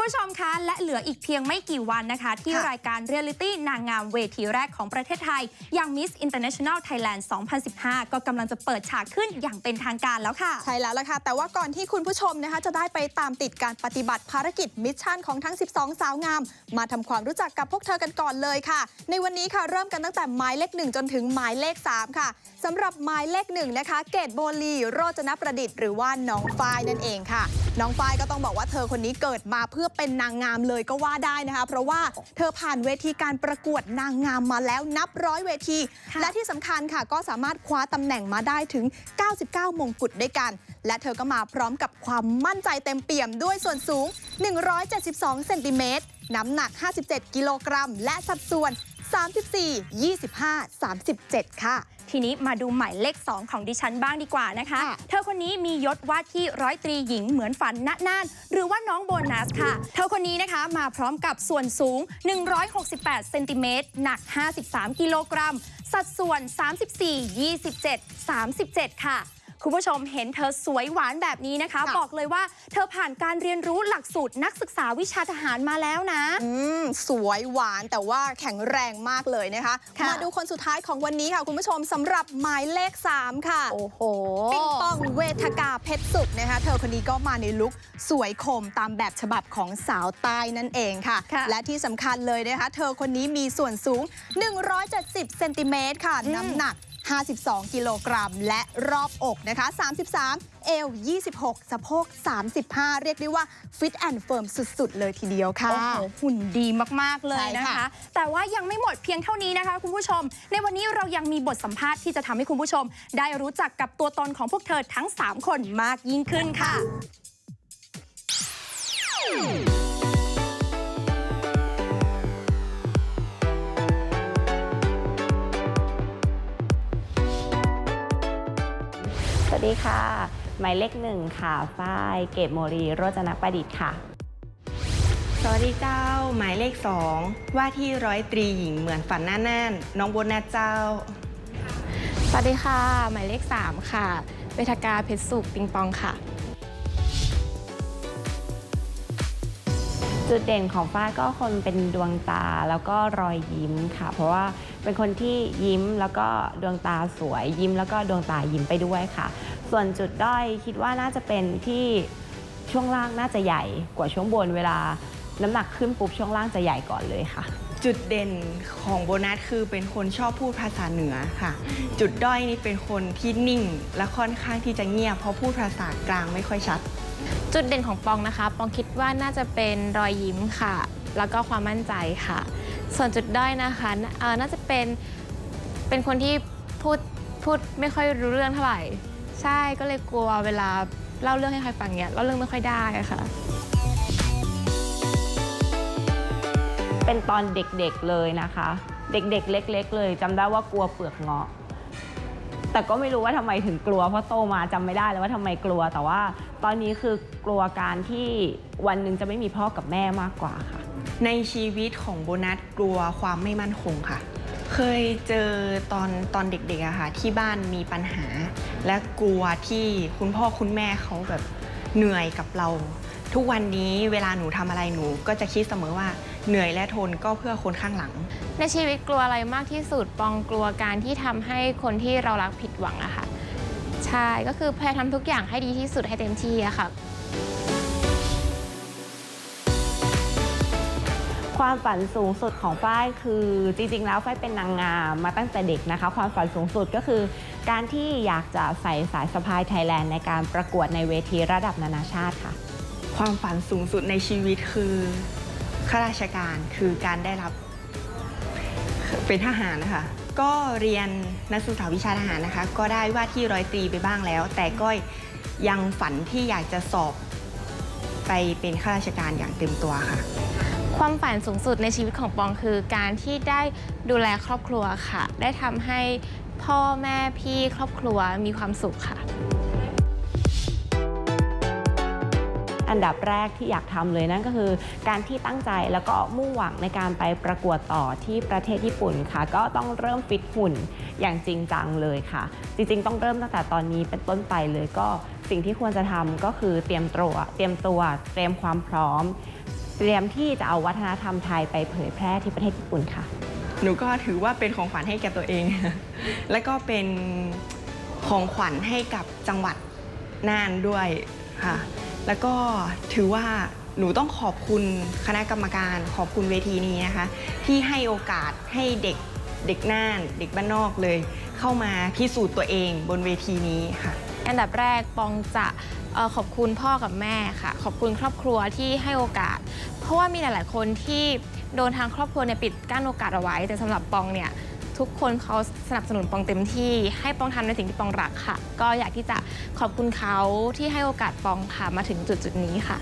ผู้ชมคะและเหลืออีกเพียงไม่กี่วันนะคะ ที่ค่ะรายการเรียลลิตี้นางงามเวทีแรกของประเทศไทย อย่าง Miss International Thailand 2015 ก็กำลังจะเปิดฉากขึ้นอย่างเป็นทางการแล้วค่ะ ใช่แล้วล่ะค่ะ แต่ว่าก่อนที่คุณผู้ชมนะคะ จะได้ไปตามติดการปฏิบัติภารกิจมิชชั่นของทั้ง 12 สาวงาม มาทำความรู้จักกับพวกเธอกันก่อนเลยค่ะ ในวันนี้ค่ะเริ่มกันตั้งแต่หมายเลขหนึ่งจนถึงหมายเลข 3 ค่ะสำหรับหมายเลขหนึ่งนะคะ เกตโบลีโรจนประดิษฐ์หรือว่าน้องฝ้ายนั่นเองค่ะ น้องฝ้ายก็ต้องบอกว่าเธอคนนี้เกิดมาเพื่อเป็นนางงามเลยก็ว่าได้นะคะ เพราะว่าเธอผ่านเวทีการประกวดนางงามมาแล้วนับร้อยเวทีค่ะและที่สำคัญค่ะก็สามารถคว้าตำแหน่งมาได้ถึง 99 มงกุฎด้วยกัน และเธอก็มาพร้อมกับความมั่นใจเต็มเปี่ยมด้วยส่วนสูง 172 เซนติเมตรน้ำหนัก 57 กิโลกรัม และสัดส่วน 34 25 37 ค่ะ ทีนี้มาดูหมายเลข 2 ของดิฉันบ้างดีกว่านะคะค่ะเธอคนนี้มียศว่าที่ร้อยตรีหญิงเหมือนฝันณน่าน หรือว่าน้องโบนัสค่ะ เธอคนนี้นะคะมาพร้อมกับส่วนสูง 168 เซนติเมตร หนัก 53 กิโลกรัม สัดส่วน 34 27 37 ค่ะ คุณผู้ชมเห็นเธอสวยหวานแบบนี้นะคะค่ะบอกเลยว่าเธอผ่านการเรียนรู้หลักสูตรนักศึกษาวิชาทหารมาแล้วนะ อืมสวยหวานแต่ว่าแข็งแรงมากเลยนะคะค่ะมาดูคนสุดท้ายของวันนี้ค่ะ คุณผู้ชมสำหรับหมายเลข 3 ค่ะ โอ้โหปิงปองเวทกาเพชรสุขนะคะ เธอคนนี้ก็มาในลุคสวยคมตามแบบฉบับของสาวใต้นั่นเองค่ะค่ะและที่สำคัญเลยนะคะ เธอคนนี้มีส่วนสูง 170เซนติเมตรค่ะอืมน้ำหนัก 52 กิโลกรัม และรอบอกนะคะ 33 เอว 26 สะโพก 35 เรียกได้ว่าฟิตแอนด์เฟิร์มสุด ๆ เลยทีเดียวค่ะโอ้โหหุ่นดีมาก ๆ เลยใช่นะค่ะคะ แต่ว่ายังไม่หมดเพียงเท่านี้นะคะคุณผู้ชม ในวันนี้เรายังมีบทสัมภาษณ์ที่จะทำให้คุณผู้ชม ได้รู้จักกับตัวตนของพวกเธอทั้ง 3 คนมากยิ่งขึ้นค่ะ สวัสดีค่ะ หมายเลขหนึ่งค่ะ ฝ้าย เกตโมรีโรจนประดิษฐ์ค่ะสวัสดีเจ้า หมายเลขสองว่าที่ร้อยตรีหญิงเหมือนฝันหน้าแน่น น้องโบนัสเจ้า สวัสดีค่ะ หมายเลข 3 ค่ะเวทกาเพชรสุขปิงปองค่ะ จุดเด่นของฝ้ายก็คนเป็นดวงตาแล้วก็รอยยิ้มค่ะ เพราะว่าเป็นคนที่ยิ้มแล้วก็ดวงตาสวยยิ้ม แล้วก็ดวงตายิ้มไปด้วยค่ะ ส่วนจุดด้อยคิดว่าน่าจะเป็นที่ช่วงล่างน่าจะใหญ่กว่าช่วงบนเวลาน้ำหนักขึ้นปุ๊บช่วงล่างจะใหญ่ก่อนเลยค่ะ จุดเด่นของโบนัสคือเป็นคนชอบพูดภาษาเหนือค่ะ จุดด้อยนี่เป็นคนที่นิ่ง และค่อนข้างที่จะเงียบเพราะพูดภาษากลางไม่ค่อยชัด จุดเด่นของปองนะคะ ปองคิดว่าน่าจะเป็นรอยยิ้มค่ะ แล้วก็ความมั่นใจค่ะ ส่วนจุดด้อยนะคะน่าเอ่อน่าจะเป็นเป็นคนที่พูดพูดไม่ค่อยรู้เรื่องเท่าไหร่ ใช่ก็เลยกลัวเวลาเล่าเรื่องให้ใครฟังเนี่ยเล่าเรื่องไม่ค่อยได้ค่ะ เป็นตอนเด็กๆเลยนะคะ เด็กๆ เล็ก ๆ เลยจำได้ว่ากลัวเปลือกเงาะ แต่ก็ไม่รู้ว่าทำไมถึงกลัวเพราะโตมาจำไม่ได้เลยว่าทำไมกลัว แต่ว่าตอนนี้คือกลัวการที่วันหนึ่งจะไม่มีพ่อกับแม่มากกว่าค่ะ ในชีวิตของโบนัสกลัวความไม่มั่นคงค่ะ เคยเจอตอนตอนเด็กๆอะค่ะ ที่บ้านมีปัญหา และกลัวที่คุณพ่อคุณแม่เขาแบบเหนื่อยกับเรา ทุกวันนี้เวลาหนูทำอะไรหนูก็จะคิดเสมอว่า เหนื่อยและทนก็เพื่อคนข้างหลัง ในชีวิตกลัวอะไรมากที่สุดปองกลัวการที่ทำให้คนที่เรารักผิดหวังอะค่ะใช่ก็คือพยายามทำทุกอย่างให้ดีที่สุดให้เต็มที่อะค่ะ ความฝันสูงสุดของฝ้ายคือจริงๆ แล้วฝ้ายเป็นนางงามมาตั้งแต่เด็กนะคะ ความฝันสูงสุดก็คือการที่อยากจะใส่สายสะพายไทยแลนด์ในการประกวดในเวทีระดับนานาชาติค่ะ ความฝันสูงสุดในชีวิตคือ ข้าราชการคือการได้รับเป็นทหารนะคะก็เรียนนักศึกษาวิชาทหารนะคะ ก็ได้ว่าที่ร้อยตรีไปบ้างแล้ว แต่ก็ยังฝันที่อยากจะสอบไปเป็นข้าราชการอย่างเต็มตัวค่ะ ความฝันสูงสุดในชีวิตของปองคือการที่ได้ดูแลครอบครัวค่ะ ได้ทำให้พ่อแม่พี่ครอบครัวมีความสุขค่ะ อันดับแรกที่อยากทำเลยนั่นก็คือ การที่ตั้งใจแล้วก็มุ่งหวังในการไปประกวดต่อที่ประเทศญี่ปุ่นค่ะ ก็ต้องเริ่มฟิตหุ่นอย่างจริงจังเลยค่ะ จริงๆ ต้องเริ่มตั้งแต่ตอนนี้เป็นต้นไปเลยก็สิ่งที่ควรจะทำก็คือเตรียมตัวเตรียมตัวเตรียมความพร้อม เตรียมที่จะเอาวัฒนธรรมไทยไปเผยแพร่ที่ประเทศญี่ปุ่นค่ะ หนูก็ถือว่าเป็นของขวัญให้แก่ตัวเอง และก็เป็นของขวัญให้กับจังหวัดน่านด้วยค่ะ แล้วก็ถือว่าหนูต้องขอบคุณคณะกรรมการขอบคุณเวทีนี้นะคะ ที่ให้โอกาสให้เด็กเด็กน่าน เด็กบ้านนอกเลย เข้ามาพิสูจน์ตัวเองบนเวทีนี้ค่ะ อันดับแรกปองจะเอ่อขอบคุณพ่อกับแม่ค่ะ ขอบคุณครอบครัวที่ให้โอกาส เพราะว่ามีหลาย ๆ คนที่โดนทางครอบครัวเนี่ยปิดกั้นโอกาสเอาไว้ แต่สำหรับปองเนี่ย ทุกคนเขาสนับสนุนปองเต็มที่ ให้ปองทำในสิ่งที่ปองรักค่ะ ก็อยากที่จะขอบคุณเขาที่ให้โอกาสปองค่ะมาถึงจุดจุดนี้ค่ะ